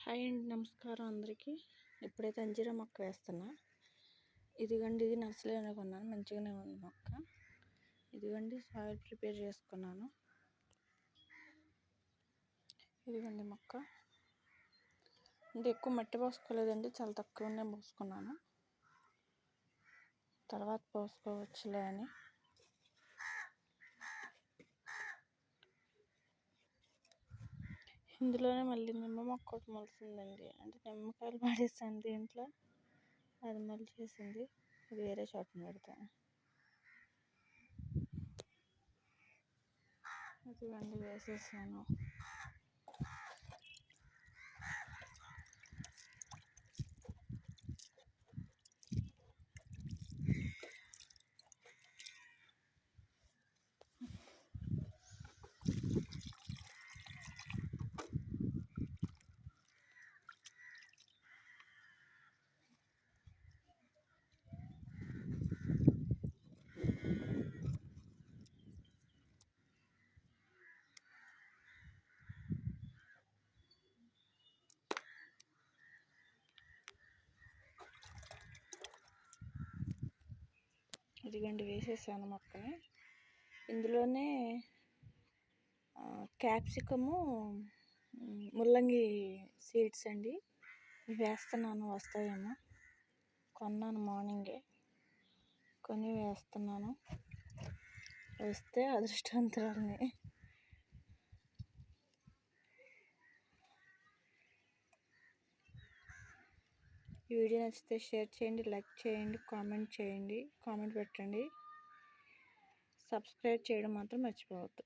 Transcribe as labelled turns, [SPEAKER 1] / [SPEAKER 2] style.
[SPEAKER 1] Hi అండి నమస్కారం అందరికీ. ఇప్పుడైతే అంజీరా మొక్క వేస్తున్నా. ఇదిగండి ఇది నర్సరీలోనే కొన్నాను. మంచిగానే ఉంది మొక్క. ఇదిగండి సాయిల్ ప్రిపేర్ చేసుకున్నాను. ఇదిగండి మొక్క. అంటే ఎక్కువ మట్టి పోసుకోలేదండి చాలా తక్కువనే పోసుకున్నాను. తర్వాత పోసుకోవచ్చులే అని. ఇందులోనే మళ్ళీ నిమ్మ మొక్క ఒకటి మొలిసిందండి. అంటే నిమ్మకాయలు పడేసాను దీంట్లో. అది మొలిచేసింది. ఇది వేరే చోట పెడతాను అది వండి వేసేసాను. ఇదిగండి వేసేసాను మొక్కని. ఇందులోనే క్యాప్సికము ముల్లంగి సీడ్స్ అండి. వేస్తున్నాను వస్తాయేమో. కొన్నాను మార్నింగే. కొని వేస్తున్నాను. వస్తే అదృష్టవంతురాలని. ఈ వీడియో నచ్చితే షేర్ చేయండి లైక్ చేయండి కామెంట్ చేయండి కామెంట్ పెట్టండి. సబ్స్క్రైబ్ చేయడం మాత్రం మర్చిపోవద్దు.